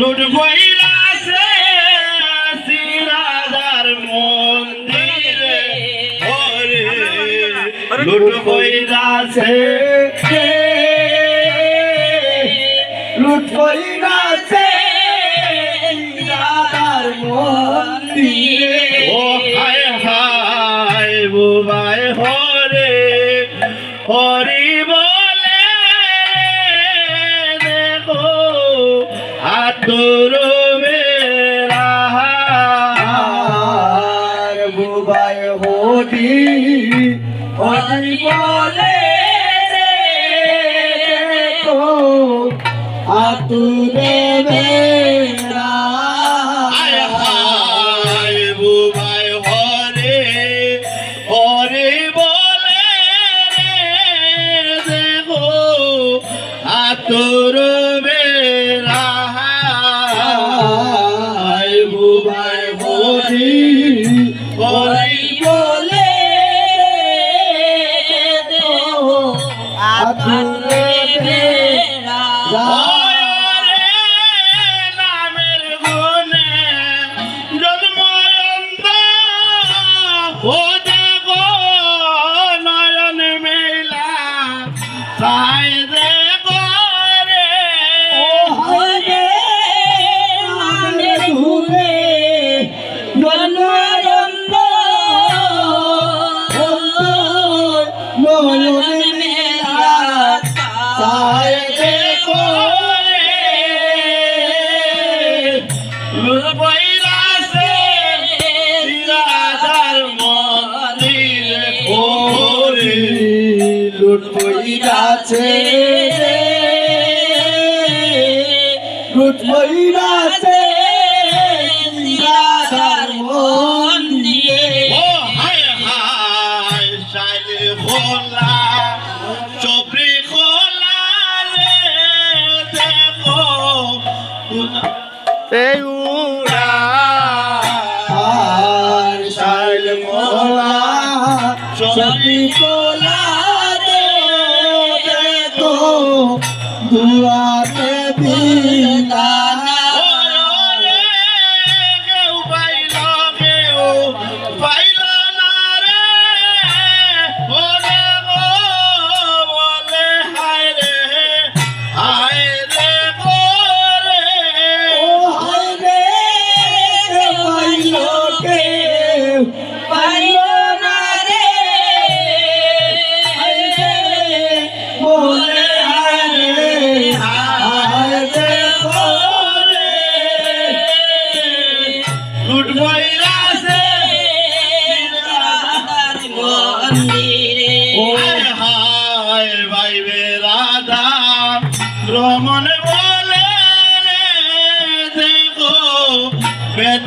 লুট বইলাছে সিরাদার মন্দিরে। হরে লুট বইলাছে লুট বইলাছে সিরাদার মন্দিরে। ও হায় হায় বুবাই বলে তো আতুরে বেড়া বুবাই হরে হরে বলে দেখো আতুর time. আছে। আছে। মন দিয়ে। ও হায় হায় শাইলে ভোলা চোপড়ি খোলা দেখো এই উড়া। শাইলে ভোলা চোপড়ি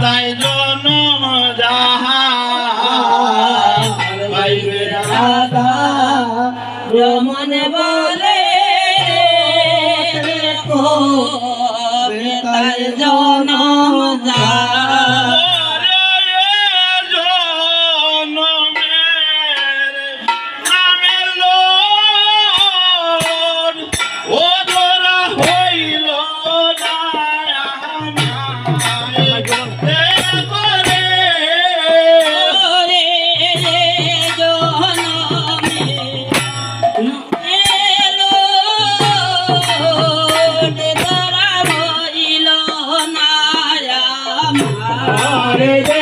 তাই জনম যাহা পাইবে রাধা ভ্রমণ বলে তাই জনম যাহা? Yeah.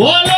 Olha!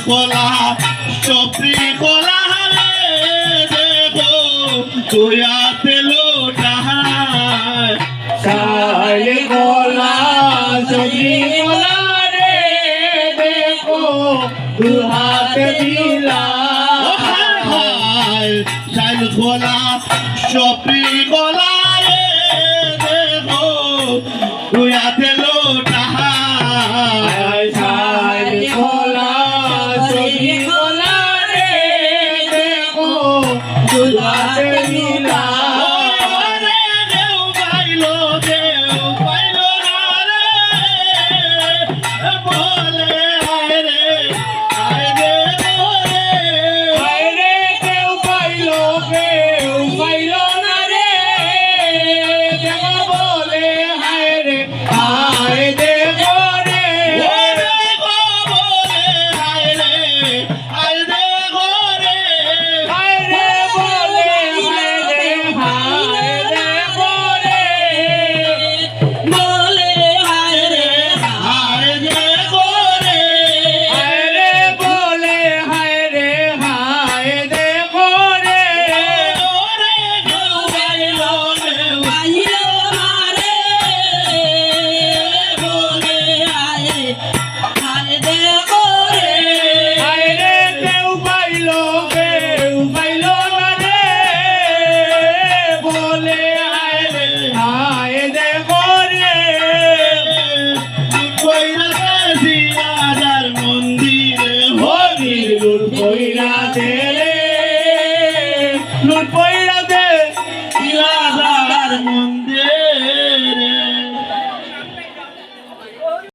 খোলা চপড়ি খোলা রে দেখো চোয়া তেল ডাহাই খোলা চপড়ি খোলা রে দেখো দু হাত দিলা শাল খোলা চপড়ি খোলা